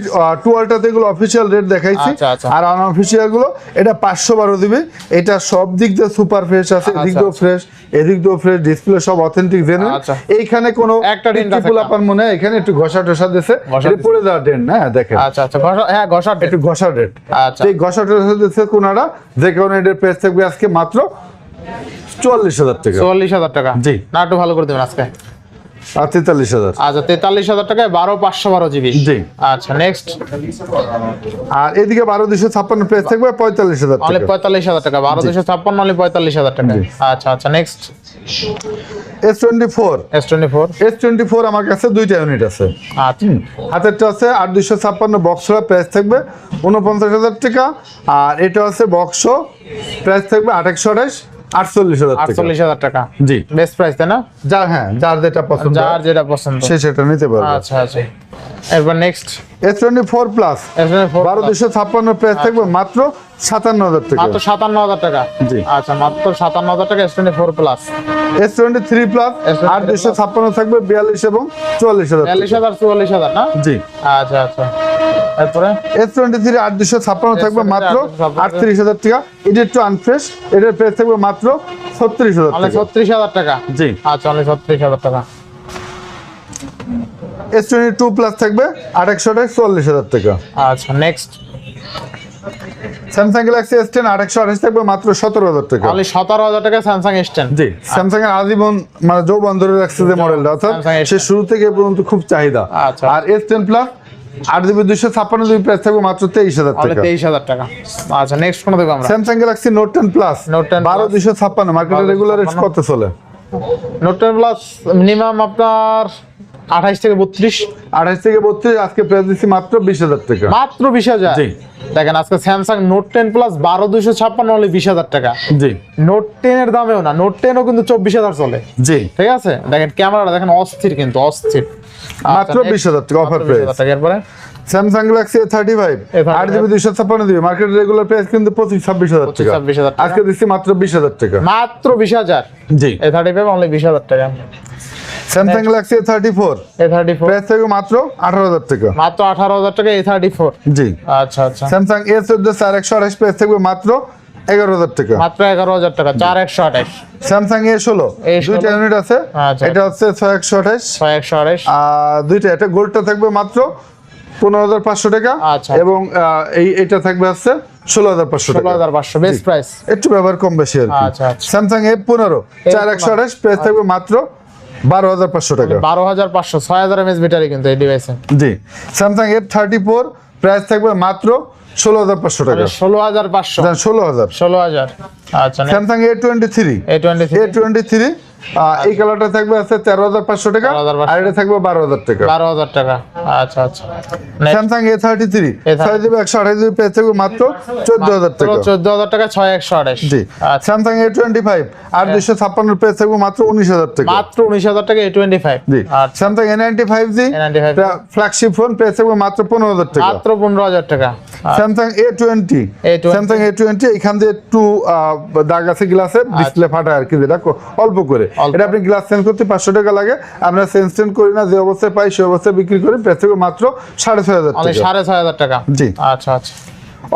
টুয়েলটাতে এগুলো অফিসিয়াল রেট দেখাইছি। আচ্ছা, আচ্ছা। আর আনঅফিসিয়ালগুলো এটা পাঁচশো বারো দিবে। এটা সব দিক দিয়ে সুপার ফ্রেশ আছে এদিক আচ্ছা, দিয়েও ফ্রেশ এদিক দিয়েও ফ্রেশ ডিসপ্লে সব অথেন্টিক জেনে। এইখানে কোনো একটা মনে এখানে একটু ঘষা টসা দিছে এটা পড়ে যাওয়ার হ্যাঁ দেখেন। আচ্ছা আচ্ছা ঘষা হ্যাঁ ঘষা একটু ঘষা রেট আচ্ছা। এই ঘষা টসা দিচ্ছে কোনারা যে কারণে এটার প্রাইস থাকবে আজকে মাত্র চুয়াল্লিশ হাজার টাকা। চুয়াল্লিশ হাজার টাকা? জি। না একটু ভালো করে দেবেন আজকে। আর তেতাল্লিশ হাজার। আচ্ছা তেতাল্লিশ হাজার টাকায় বারো পাঁচশো বারো জিবি। জি। আচ্ছা নেক্সট আর এদিকে বারো দুশো ছাপ্পান্ন প্রাইস থাকবে পঁয়তাল্লিশ হাজার টাকা। পঁয়তাল্লিশ হাজার টাকা বারো দুশো ছাপ্পান্ন পঁয়তাল্লিশ হাজার টাকা। আচ্ছা আচ্ছা next S twenty four S twenty four S twenty four আমার কাছে দুইটা ইউনিট আছে। আচ্ছা। হাতেরটা আছে আট দুইশো ছাপ্পান্ন প্রাইস থাকবে উনপঞ্চাশ হাজার টাকা। আর এটা আছে বক্স প্রাইস থাকবে আঠাশশো আঠাশ আটচল্লিশ হাজার টাকা। আটচল্লিশ হাজার টাকা। জি। বেস্ট প্রাইস তাই না? যার হ্যাঁ যার যেটা পছন্দ। যার যেটা পছন্দ। সে সেটা নিতে পারবে। আচ্ছা আচ্ছা। এরপর next S twenty four plus S twenty four বারো দুশো ছাপ্পান্ন প্রাইস থাকবে মাত্র সাতান্ন হাজার টাকা। মাত্র সাতান্ন হাজার টাকা? জি। আচ্ছা মাত্র সাতান্ন হাজার টাকা S twenty four plus S twenty three plus S23 আট দুশো ছাপ্পান্ন থাকবে বিয়াল্লিশ এবং চুয়াল্লিশ হাজার বিয়াল্লিশ টাকা। হাজার চুয়াল্লিশ হাজার না? জি। আচ্ছা আচ্ছা। থাকবে মাত্র 856 আটত্রিশ হাজার টাকা। এটা একটু আনফ্রেশ এটার প্রাইস থাকবে মাত্র ছত্রিশ হাজার অনলি টাকা। ছত্রিশ হাজার টাকা? জি। আচ্ছা অনলি ছত্রিশ হাজার টাকা। এস টোয়েন্টি টু প্লাস থাকবে আঠাশশো টাকা চুয়াল্লিশ হাজার টাকা। আচ্ছা next Samsung Galaxy S ten আঠাশশো আঠাশ থাকবে মাত্র সতেরো হাজার টাকা। অনলি সতেরো হাজার টাকা স্যামসাং এস টেন জি স্যামসাং এর আজীবন মানে যৌবন ধরে রাখছে যে মডেলটা অর্থাৎ S10 সে শুরু থেকে পর্যন্ত খুব চাহিদা। আচ্ছা। আর এস টেন প্লাস আট জিবি দুইশো ছাপ্পান্ন জিবি প্রাইস থাকবে মাত্র তেইশ হাজার টাকা। তেইশ হাজার টাকা। আচ্ছা নেক্সট কোন দেবো আমরা? Samsung Galaxy Note ten plus Note 10 বারো। দুইশো ছাপ্পান্ন। মার্কেটে রেগুলার কত চলে? নোট টেন প্লাস মিনিমাম আপনার আঠাইশ থেকে বত্রিশ? আঠাশ থেকে বত্রিশ আজকে প্রাইস দিচ্ছি মাত্র বিশ হাজার টাকা। মাত্র বিশ হাজার? জি। দেখেন আজকে স্যামসাং নোট টেন প্লাস বারো দুশো ছাপ্পান্ন অনলি বিশ হাজার টাকা। জি। নোট টেন এর দামেও না নোট টেনও কিন্তু চব্বিশ হাজার চলে। জি। ঠিক আছে? দেখেন ক্যামেরাটা দেখেন অস্থির কিন্তু অস্থির। মাত্র আচ্ছা, বিশ হাজার টাকা অফার প্রাইস এরপরে? Samsung Galaxy A thirty five A35 আট জিবি দুইশো ছাপ্পান্ন জিবি। মার্কেট রেগুলার প্রাইস কিন্তু পঁচিশ ছাব্বিশ হাজার 25, টাকা। 26,000 টাকা। আজকে দিচ্ছি মাত্র বিশ হাজার টাকা। মাত্র বিশ হাজার। জি। এ থার্টি ফাইভ অনলি বিশ হাজার টাকা। Samsung Galaxy A thirty four A thirty four price থাকবে মাত্র আঠারো হাজার টাকা। মাত্র আঠারো হাজার টাকা এ থার্টি ফোর জি। আচ্ছা আচ্ছা। স্যামসাং এ চোদ্দ চার একশো আঠাশ প্রাইস থাকবে মাত্র এগারো হাজার টাকা। মাত্র এগারো হাজার টাকা চার একশো আঠাশ। স্যামসাং এ ষোলো। A16 দুইটা ইউনিট আছে। আচ্ছা। এটা হচ্ছে ছয় একশো আঠাশ। ছয় একশো আঠাশ। আর দুইটা এটা গোল্ডটা থাকবে মাত্র পনেরো হাজার পাঁচশো টাকা। আচ্ছা। এবং এই এটা থাকবে হচ্ছে ষোলো হাজার পাঁচশো ষোলো টাকা হাজার পাঁচশো বেস্ট প্রাইস একটু ব্যবহার কম বেশি আর আচ্ছা, আচ্ছা। স্যামসাং এ পনেরো। চার একশো আঠাশ প্রাইস থাকবে মাত্র বারো হাজার পাঁচশো টাকা। বারো হাজার পাঁচশো ছয় হাজার এমএস ব্যাটারি কিন্তু এই ডিভাইসে জি। Samsung F thirty four price থাকবে মাত্র ষোলো হাজার পাঁচশো টাকা। ষোলো হাজার পাঁচশো। ষোলো হাজার। ষোলো হাজার। আচ্ছা Samsung A twenty three A twenty three A twenty three এই কালারটা থাকবে আছে তেরো হাজার পাঁচশো টাকা আর এটা থাকবে বারো হাজার টাকা। বারো হাজার টাকা। আচ্ছা আচ্ছা। স্যামসাং এ থার্টি থ্রি ছয় জিবি একশো আঠাশ জিবি প্রাইস থাকবে মাত্র চোদ্দ হাজার টাকা। চোদ্দ হাজার টাকা ছয় একশো আঠাশ। জি। আচ্ছা। স্যামসাং এ টোয়েন্টি ফাইভ আর দুশো ছাপ্পান্ন প্রাইস থাকবে মাত্র উনিশ হাজার টাকা। মাত্র উনিশ হাজার টাকা এ টোয়েন্টি ফাইভ জি। আচ্ছা। Samsung A ninety five G flagship phone থাকবে মাত্র পনেরো হাজার টাকা। মাত্র পনেরো হাজার টাকা। Samsung A twenty A20 Samsung A twenty এখান দিয়ে একটু দাগ আছে গ্লাসে ডিসপ্লে ফাটা আর কি যেটা অল্প করে। এটা আপনি গ্লাস চেঞ্জ করতে পাঁচশো টাকা লাগে। আমরা চেঞ্জ টেঞ্জ করি না যে অবস্থায় পাই সেই অবস্থায় বিক্রি করি। থাকবে মাত্র সাড়ে ছয় হাজার অনলি টাকা। সাড়ে ছয় হাজার টাকা? জি। আচ্ছা আচ্ছা।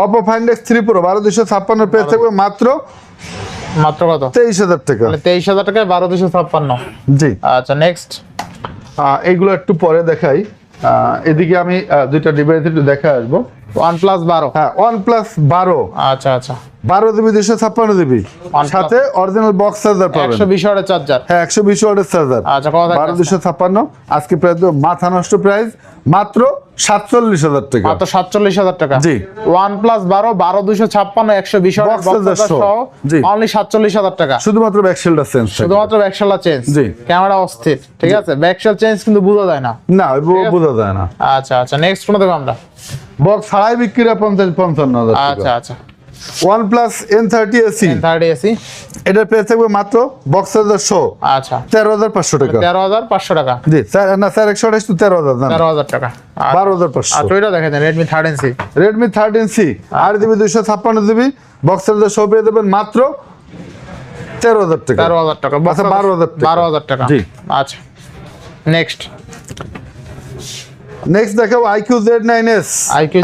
অপো ফাইন্ডেক্স থ্রি প্রো বারো দুশো ছাপ্পান্ন প্রাইস থাকবে মাত্র মাত্র কত? তেইশ হাজার টাকা। তেইশ হাজার টাকায় বারো দুশো ছাপ্পান্ন। জি। আচ্ছা নেক্সট এইগুলো একটু পরে দেখাই। এদিকে আমি দুইটা ডিভাইস একটু দেখা আসব। প্লাস বারো? হ্যাঁ ওয়ান প্লাস বারো। আচ্ছা আচ্ছা। বারো জিবি দুশো ছাপ্পান্ন জিবি। সাথে অরিজিনাল বক্স চার্জার পাবেন। একশো বিশ ওয়াটের চার্জার হ্যাঁ একশো বিশ ওয়াটের চার্জার আচ্ছা কত বারো থাকবে দুশো ছাপ্পান্ন। আজকে প্রায় মাথা নষ্ট প্রাইস মাত্র সাতচল্লিশ হাজার টাকা। মাত্র সাতচল্লিশ হাজার টাকা। জি। ওয়ান প্লাস বারো বারো দুশো ছাপ্পান্ন একশো বিশ। অনলি সাতচল্লিশ হাজার টাকা। শুধুমাত্র ব্যাকশেলটা চেঞ্জ শুধুমাত্র ব্যাকশালা চেঞ্জ জি। ক্যামেরা অস্থির। ঠিক আছে? ব্যাকশাল চেঞ্জ কিন্তু বোঝা যায় না। না বোঝা যায় না। আচ্ছা আচ্ছা। নেক্সট কোন দেখো আমরা। বক্স ছাড়াই বিক্রি হয় পঞ্চাশ পঞ্চান্ন হাজার আচ্ছা আচ্ছা। One plus N thirty AC third AC এটার প্রাইস থাকবে মাত্র বক্স শো আচ্ছা। তেরো হাজার পাঁচশো টাকা। তেরো হাজার পাঁচশো টাকা। জি স্যার না স্যার একশো আঠাশ তো তেরো হাজার তেরো হাজার টাকা। বারো হাজার পাঁচশো। আচ্ছা ওইটা দেখেন Redmi AC Redmi thirteen C আট জিবি দুইশো ছাপ্পান্ন জিবি বক্স চার্জার শো পেয়ে দেবেন মাত্র তেরো হাজার টাকা। তেরো হাজার টাকা আচ্ছা, 12,000 টাকা। বারো হাজার টাকা। জি। আচ্ছা। নেক্সট। নেক্সট দেখাবো iQOO Z nine S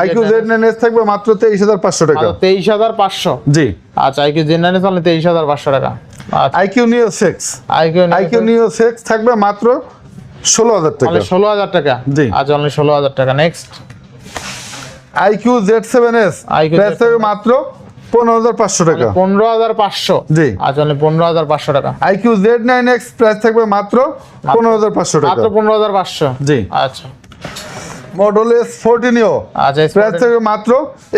iQOO Z nine S থাকবে মাত্র তেইশ হাজার পাঁচশো টাকা তেইশ হাজার পাঁচশো জি আচ্ছা আইকিউ চলে তেইশ হাজার পাঁচশো টাকা আচ্ছা iQOO Neo six iQOO iQOO Neo six থাকবে মাত্র ষোলো হাজার টাকা ষোলো হাজার টাকা জি। আচ্ছা অনলি ষোলো হাজার টাকা next iQOO Z seven S IQ price Z7S থাকবে মাত্র পনেরো হাজার পাঁচশো টাকা পনেরো হাজার পাঁচশো জি। আচ্ছা পনেরো হাজার পাঁচশো টাকা iQOO Z nine X price থাকবে মাত্র পনেরো হাজার পাঁচশো টাকা মাত্র পনেরো হাজার পাঁচশো জি। আচ্ছা মডেল এস ফোরটিনিও আচ্ছা প্রাইস থেকে মাত্র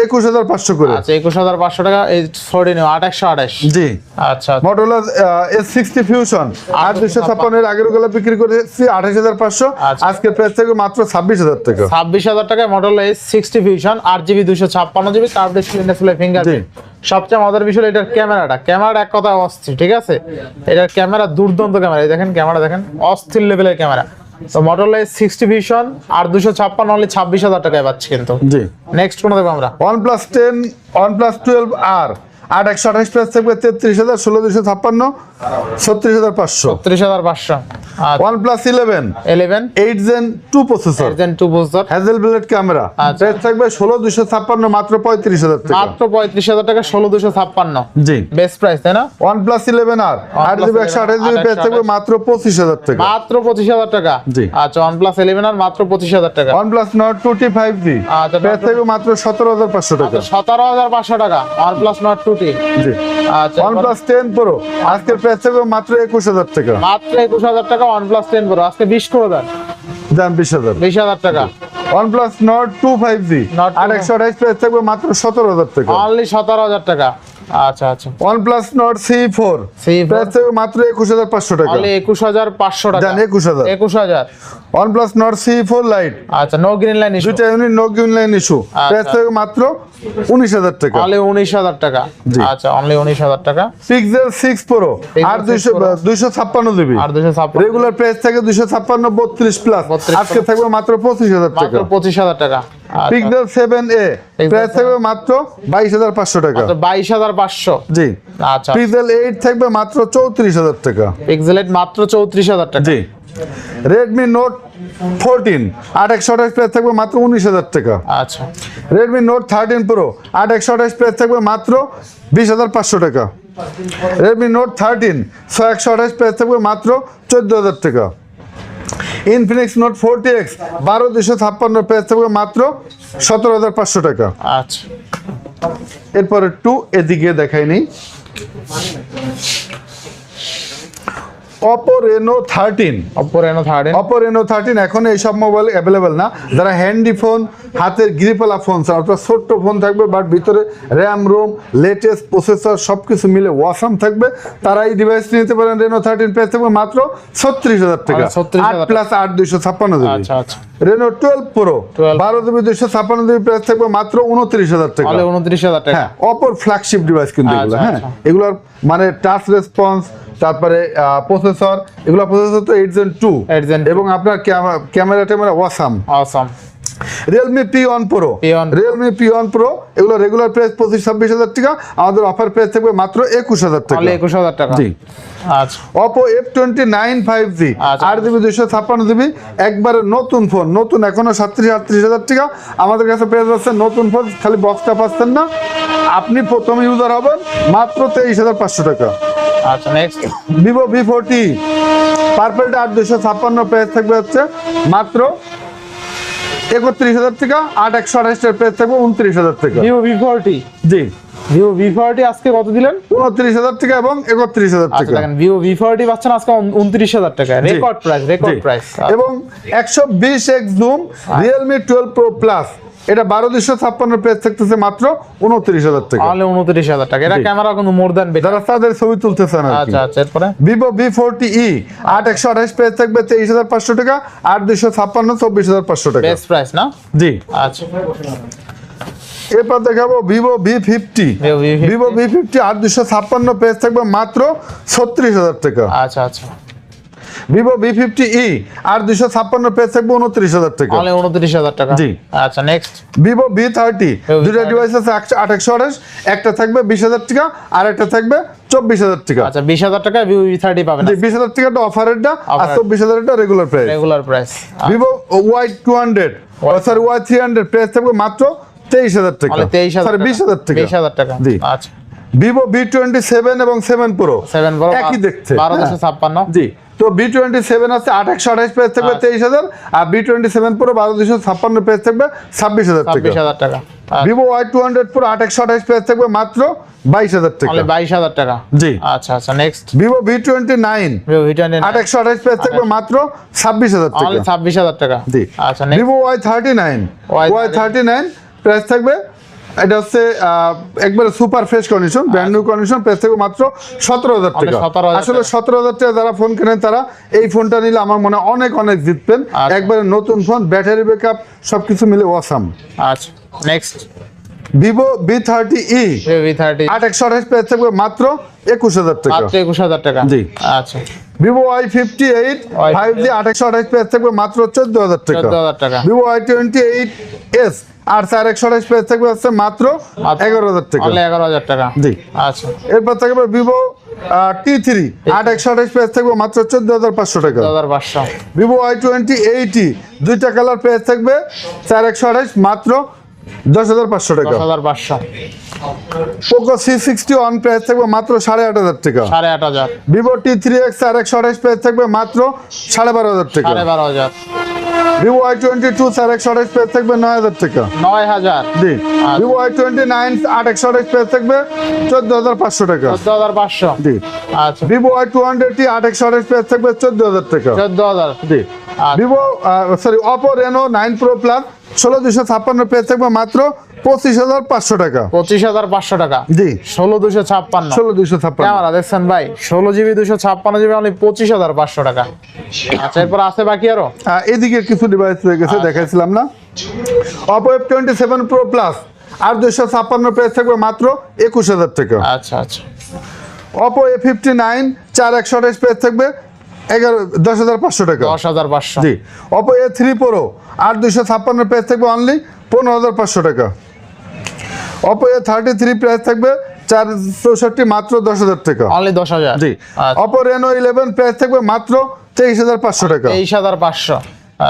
একুশ হাজার পাঁচশো করে। আচ্ছা একুশ হাজার পাঁচশো টাকা এই ফোরটিন আঠাশশো আঠাশ। জি। আচ্ছা মডেল এস সিক্সটি ফিউশন আট দুশো ছাপ্পান্নের আগেরগুলো বিক্রি করেছি আঠাশ হাজার পাঁচশো। আজকে প্রাইস থেকে মাত্র ছাব্বিশ হাজার টাকা। ছাব্বিশ হাজার টাকায় মডেল এস সিক্সটি ফিউশন আট জিবি দুশো ছাপ্পান্ন GB curve display display finger জি। সবচেয়ে মজার বিষয় এটার ক্যামেরাটা। ক্যামেরাটা এক কথা অস্থির ঠিক আছে? এটার ক্যামেরা দুর্দান্ত ক্যামেরা এই দেখেন ক্যামেরা দেখেন? অস্থির লেভেলের ক্যামেরা। তো মডেল এস সিক্সটি ভিশন আর দুশো ছাপ্পান্ন অনলি ছাব্বিশ হাজার টাকায় পাচ্ছি কিন্তু। জি। নেক্সট কোনো দেখব আমরা? One plus ten one plus twelve আর আট একশো আঠাশ প্রাইস থাকবে তেত্রিশ হাজার ষোলো দুশো ছাপ্পান্ন ছত্রিশ হাজার পাঁচশো। ত্রিশ হাজার পাঁচশো। One plus eleven eleven eight Gen two processor Gen two booster Hasselblad camera আচ্ছা। প্রাইস থাকবে ষোলো দুশো ছাপ্পান্ন মাত্র পঁয়ত্রিশ হাজার টাকা। মাত্র পঁয়ত্রিশ হাজার টাকা ষোলো দুশো ছাপ্পান্ন। জি। বেস্ট প্রাইস তাই না? ওয়ান প্লাস ইলেভেন আর। আট জিবি একশো আঠাশ জিবি প্রাইস থাকবে মাত্র পঁচিশ হাজার টাকা। মাত্র পঁচিশ হাজার টাকা? জি। আচ্ছা ওয়ান প্লাস ইলেভেন আর মাত্র পঁচিশ হাজার টাকা। One plus Nord two T five G আচ্ছা, প্রাইস থাকবে মাত্র সতেরো হাজার পাঁচশো টাকা। সতেরো হাজার পাঁচশো টাকা। One plus Nord two T আচ্ছা, একুশ হাজার আচ্ছা OnePlus 10 টাকা। মাত্র 21000 টাকা OnePlus 10 Pro আজকে 20 করে দেন। টাকা। OnePlus Nord 25G আর 128 প্রাইস থাকবে মাত্র 17000 টাকা। অনলি 17000 টাকা। আচ্ছা আচ্ছা। OnePlus Nord C4 প্রাইস থাকবে মাত্র 21500 টাকা। অনলি 21500 টাকা। জান 21000 21000 OnePlus Nord C4 Lite আচ্ছা নো গ্রিন লাইন ইস্যু দুটো unit no green line issue price থেকে মাত্র 19000 টাকা। অনলি 19000 টাকা। আচ্ছা অনলি 19000 টাকা। Pixel 6 Pro আর 200 256 জিবি আর 256 রেগুলার প্রাইস থেকে 256 32 প্লাস আজকে থাকবে মাত্র 25000 টাকা। মাত্র 25000 টাকা। পিক্সেল 7a প্রাইস থাকবে মাত্র 22500 টাকা। আচ্ছা 22500 জি। আচ্ছা। পিক্সেল 8 থাকবে মাত্র 34000 টাকা। পিক্সেল 8 মাত্র 34000 টাকা। জি। রেডমি নোট ফোরটিন আট একশো আঠাশ প্রাইস থাকবে মাত্র উনিশ হাজার টাকা। আচ্ছা। রেডমি নোট থার্টিন প্রো আট একশো আঠাশ প্রাইস থাকবে মাত্র বিশ হাজার পাঁচশো টাকা। রেডমি নোট থার্টিন ছয় একশো আঠাশ প্রাইস থাকবে মাত্র চোদ্দ হাজার টাকা। ইনফিনিক্স নোট ফোরটি এক্স বারো দুশো ছাপ্পান্ন প্রাইস থাকবে মাত্র সতেরো হাজার পাঁচশো টাকা। আচ্ছা। এরপরে টু এদিকে দেখাইনি Oppo Reno thirteen Oppo Reno thirteen Oppo Reno thirteen এখন এইসব মোবাইল অ্যাভেলেবেল না। যারা হ্যান্ডি ফোন হাতের গ্রিপওয়ালা ফোন চান অর্থাৎ ছোট্ট ফোন থাকবে বাট ভিতরে র্যাম রোম লেটেস্ট প্রসেসর সব কিছু মিলে ওয়াসাম থাকবে। তারা এই ডিভাইস নিতে পারেন রেনো থার্টিন প্রাইস থাকবে মাত্র ছত্রিশ হাজার টাকা। আচ্ছা, 36,000 আট প্লাস আট দুইশো ছাপ্পান্ন জিবি। আচ্ছা আচ্ছা। রেনো টুয়েলভ প্রো বারো জিবি দুইশো ছাপ্পান্ন জিবি প্রাইস থাকবে মাত্র উনত্রিশ হাজার টাকা। উনত্রিশ হাজার টাকা। হ্যাঁ অপর ফ্ল্যাগশিপ ডিভাইস কিন্তু আচ্ছা, এগুলো হ্যাঁ। আচ্ছা। এগুলোর মানে টাচ রেসপন্স তারপরে প্রসেসর এগুলো প্রসেসর তো এইট জেন টু 8 Gen 2 এবং আপনার camera ট্যামেরা awesome awesome Realme P one Pro P1 Realme P one Pro এগুলো রেগুলার প্রাইস পঁচিশ ছাব্বিশ হাজার টাকা আমাদের অফার প্রাইস থাকবে মাত্র একুশ হাজার টাকা। একুশ হাজার টাকা। জি। আচ্ছা। Oppo F twenty nine five G. আট জিবি দুইশো ছাপ্পান্ন জিবি একবারে নতুন ফোন নতুন এখনও সাতত্রিশ আটত্রিশ হাজার টাকা। আমাদের কাছে পেয়ে নতুন ফোন খালি বক্সটা পাচ্ছেন না। আপনি প্রথম ইউজার হবেন মাত্র তেইশ হাজার পাঁচশো টাকা। আচ্ছা next Vivo V forty perfect আট দুশো ছাপ্পান্ন প্রাইস থাকবে হচ্ছে মাত্র একত্রিশ হাজার টাকা আট একশো আঠাশটার প্রাইস থাকবে উনত্রিশ হাজার টাকা। ভিভো ভি ফোরটি জি। ভিভো ভি ফোরটি আজকে কত দিলেন? উনত্রিশ হাজার টাকা এবং একত্রিশ হাজার আচ্ছা টাকা। দেখেন ভিভো ভি ফোরটি পাচ্ছেন আজকে উনত্রিশ হাজার টাকা। রেকর্ড প্রাইস রেকর্ড প্রাইস এবং একশো বিশ X zoom Realme twelve Pro plus এটা বারো দুশো ছাপ্পান্ন পেজ থাকতেছে মাত্র উনত্রিশ হাজার টাকা। তাহলে উনত্রিশ হাজার টাকা। এটা ক্যামেরা কিন্তু মোর দেন যারা তাদের ছবি তুলতেছেন আর কি। আচ্ছা আচ্ছা এরপরে? ভিভো ভি ফোরটি ই আট একশো আঠাশ প্রাইস থাকবে তেইশ হাজার পাঁচশো টাকা আট দুশো ছাপ্পান্ন চব্বিশ হাজার পাঁচশো টাকা। বেস্ট প্রাইস না? জি। আচ্ছা। এরপর দেখাবো Vivo V fifty Vivo V fifty আট দুশো ছাপ্পান্ন পেজ থাকবে মাত্র ছত্রিশ হাজার টাকা। আচ্ছা আচ্ছা। ভিভো ভি ফিফটি ই আর দুশো ছাপ্পান্ন পেজ থাকবে উনত্রিশ হাজার টাকা। উনত্রিশ হাজার টাকা। জি। আচ্ছা next Vivo V thirty Vivo দুটা V30 ডিভাইস আছে একশো আঠাশ একটা থাকবে বিশ হাজার টাকা আর একটা থাকবে চব্বিশ হাজার টাকা। আচ্ছা বিশ হাজার টাকা ভিভো ভি থার্টি পাবেন বিশ হাজার টাকাটা অফারেরটা আর। চব্বিশ হাজারটা regular price regular price Vivo Y two hundred sorry Y three hundred price থাকবে মাত্র তেইশ হাজার টাকা। তেইশ হাজার বিশ হাজার টাকা। বিশ হাজার টাকা। জি। আচ্ছা। ভিভো ভি টোয়েন্টি সেভেন এবং সেভেন প্রো সেভেন বড় একই দেখতে। বারো ছাপ্পান্ন। জি। তো বি টোয়েন্টি সেভেন আছে আট একশো আঠাশ পেজ থাকবে আচ্ছা। তেইশ হাজার আর বি টোয়েন্টি সেভেন প্রো বারো দুশো ছাপ্পান্ন পেজ থাকবে ছাব্বিশ হাজার টাকা। ছাব্বিশ হাজার টাকা। আচ্ছা, Vivo Y two hundred Pro আট একশো আঠাশ পেজ থাকবে মাত্র বাইশ হাজার টাকা। বাইশ হাজার টাকা। জি। আচ্ছা আচ্ছা next Vivo V twenty nine আট একশো আঠাশ পেজ থাকবে মাত্র ছাব্বিশ হাজার টাকা। ছাব্বিশ হাজার টাকা। জি। আচ্ছা Vivo Y thirty nine Y thirty nine price থাকবে এটা হচ্ছে একবারে super fresh condition brand new condition price থাকবে মাত্র সতেরো হাজার টাকা। আসলে সতেরো হাজার টাকা যারা ফোন কেনেন তারা এই ফোনটা নিলে আমার মনে হয় অনেক অনেক জিতবেন আচ্ছা। একবারে নতুন ফোন ব্যাটারি ব্যাকআপ সবকিছু মিলে ওয়াসাম আচ্ছা next Vivo V thirty E V thirty আট একশো আঠাশ প্রাইস থাকবে মাত্র একুশ হাজার টাকা। একুশ হাজার টাকা। জি। আচ্ছা। Vivo Y fifty eight five G একশো আঠাশ প্রাইস থাকবে মাত্র চোদ্দ হাজার টাকা। Vivo Y twenty eight S আর চার একশো আঠাশ পেজ থাকবে হচ্ছে মাত্র এগারো হাজার টাকা। এগারো হাজার টাকা। জি। আচ্ছা। এরপর থাকবে ভিভো টি থ্রি আট একশো আঠাশ পেজ থাকবে মাত্র চোদ্দ হাজার পাঁচশো টাকা। ভিভো ওয়াই টোয়েন্টি এইটি দুইটা কালার পেজ থাকবে চার একশো আঠাশ মাত্র দশ হাজার পাঁচশো টাকা। হাজার পাঁচশো। পোকো সি সিক্সটি ওয়ান পেজ থাকবে মাত্র সাড়ে আট হাজার টাকা। সাড়ে আট হাজার। ভিভো টি থ্রি এক্স চার একশো আঠাশ থাকবে মাত্র সাড়ে বারো হাজার টাকা। সাড়ে বারো হাজার। ভিভো ওয়াই টোয়েন্টি টু চার একশো আঠাশ পেজ থাকবে নয় হাজার টাকা। নয় হাজার। জি। ভিভো ওয়াই টোয়েন্টি নাইন আট একশো আঠাশ পেজ থাকবে চোদ্দ হাজার পাঁচশো টাকা। চোদ্দ হাজার পাঁচশো। জি। আচ্ছা। Vivo Y two hundred T আট একশো আঠাশ পেজ থাকবে চোদ্দ হাজার টাকা। চোদ্দ হাজার। জি। Vivo sorry Oppo Reno nine Pro plus ষোলো দুশো ছাপ্পান্ন পেজ থাকবে মাত্র পঁচিশ হাজার পাঁচশো টাকা। পঁচিশ হাজার পাঁচশো টাকা। জি। ষোলো দুশো ছাপ্পান্ন। ষোলো দুশো ছাপ্পান্ন। ক্যামেরা দেখছেন ভাই? ষোলো জিবি দুশো ছাপ্পান্ন জিবি অনলি পঁচিশ হাজার পাঁচশো টাকা। আচ্ছা এরপর আছে বাকি আরও? এদিকে কিছু ডিভাইস রয়ে গেছে দেখাইছিলাম না। Oppo F twenty seven Pro plus আর দুশো ছাপ্পান্ন পেজ থাকবে মাত্র একুশ হাজার টাকা। আচ্ছা আচ্ছা। অপো এ ফিফটি নাইন চার একশো আঠাশ পেজ থাকবে এগারো দশ হাজার পাঁচশো টাকা। দশ হাজার পাঁচশো। জি। অপো এ থ্রি প্রো আট দুশো ছাপ্পান্ন পেজ থাকবে অনলি পনেরো হাজার পাঁচশো টাকা। Oppo A thirty three price থাকবে চার চৌষট্টি মাত্র দশ হাজার টাকা। অনলি দশ হাজার? জি। আচ্ছা। অপো রেনো ইলেভেন প্রাইস থাকবে মাত্র তেইশ হাজার পাঁচশো টাকা। তেইশ হাজার পাঁচশো।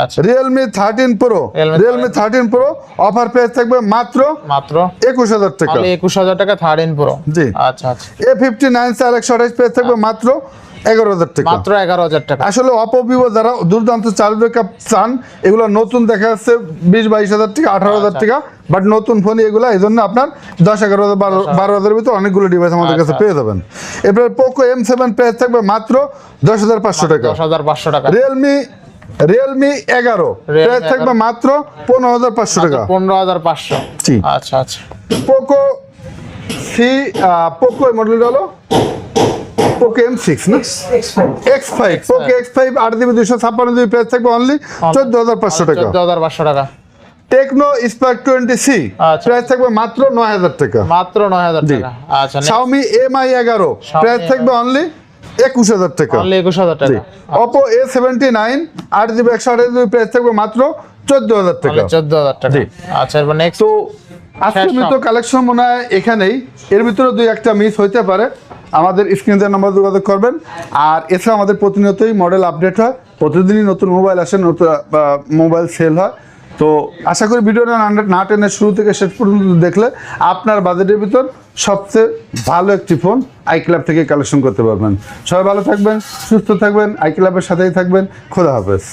আচ্ছা। Realme thirteen Pro Realme thirteen Pro offer price থাকবে মাত্র মাত্র একুশ হাজার টাকা। একুশ হাজার টাকা থার্ড ইন প্রো জি। আচ্ছা আচ্ছা। এ ফিফটি নাইন চার একশো আঠাশ প্রাইস থাকবে মাত্র এগারো হাজার টাকা। মাত্র এগারো হাজার টাকা। আসলে অপো ভিভো যারা দুর্দান্ত চার্জ ব্যাকআপ চান এগুলো নতুন দেখা যাচ্ছে বিশ বাইশ হাজার টাকা আঠারো হাজার আচ্ছা। টাকা বাট নতুন ফোন এগুলো এই জন্য আপনার দশ এগারো হাজার বারো বারো হাজারের ভিতরে অনেকগুলো ডিভাইস আমাদের কাছে আচ্ছা। পেয়ে যাবেন। এরপরে পোকো এম সেভেন প্রাইস থাকবে মাত্র দশ হাজার পাঁচশো টাকা। দশ হাজার পাঁচশো টাকা। রিয়েলমি রিয়েলমি এগারো প্রাইস থাকবে মাত্র পনেরো হাজার পাঁচশো টাকা। পনেরো হাজার পাঁচশো। আচ্ছা আচ্ছা। পোকো সি পোকো মডেলটা হলো পোকো এম সিক্স না X five Poco X five আট জিবি দুশো ছাপ্পান্ন জিবি প্রাইস থাকবে অনলি চোদ্দ হাজার পাঁচশো টাকা। চোদ্দ হাজার পাঁচশো টাকা। টেকনো স্পার্ক টোয়েন্টি সি আচ্ছা। প্রাইস থাকবে মাত্র নয় হাজার টাকা। মাত্র নয় হাজার টাকা। আচ্ছা শাওমি এম আই এগারো প্রাইস থাকবে অনলি একুশ হাজার টাকা। অনলি একুশ হাজার টাকা। অপো এ সেভেন্টি নাইন আট জিবি একশো আঠাশ জিবি প্রাইস থাকবে মাত্র চোদ্দ হাজার টাকা। চোদ্দ হাজার টাকা। আচ্ছা এরপর নেক্সট তো কালেকশন মনে হয় এখানেই। এর ভিতরে দুই একটা মিস হইতে পারে। আমাদের স্ক্রিন নাম্বার যোগাযোগ করবেন। আর এছাড়া আমাদের প্রতিনিয়তই মডেল আপডেট হয়। প্রতিদিনই নতুন মোবাইল আসে, নতুন মোবাইল সেল হয়। তো আশা করি ভিডিওটা না টেনে শুরু থেকে শেষ পর্যন্ত দেখলে আপনার বাজেটের ভিতর সবচেয়ে ভালো একটি ফোন আই ক্লাব থেকে কালেকশন করতে পারবেন। সবাই ভালো থাকবেন, সুস্থ থাকবেন আই ক্লাবের সাথেই থাকবেন। খোদা হাফেজ।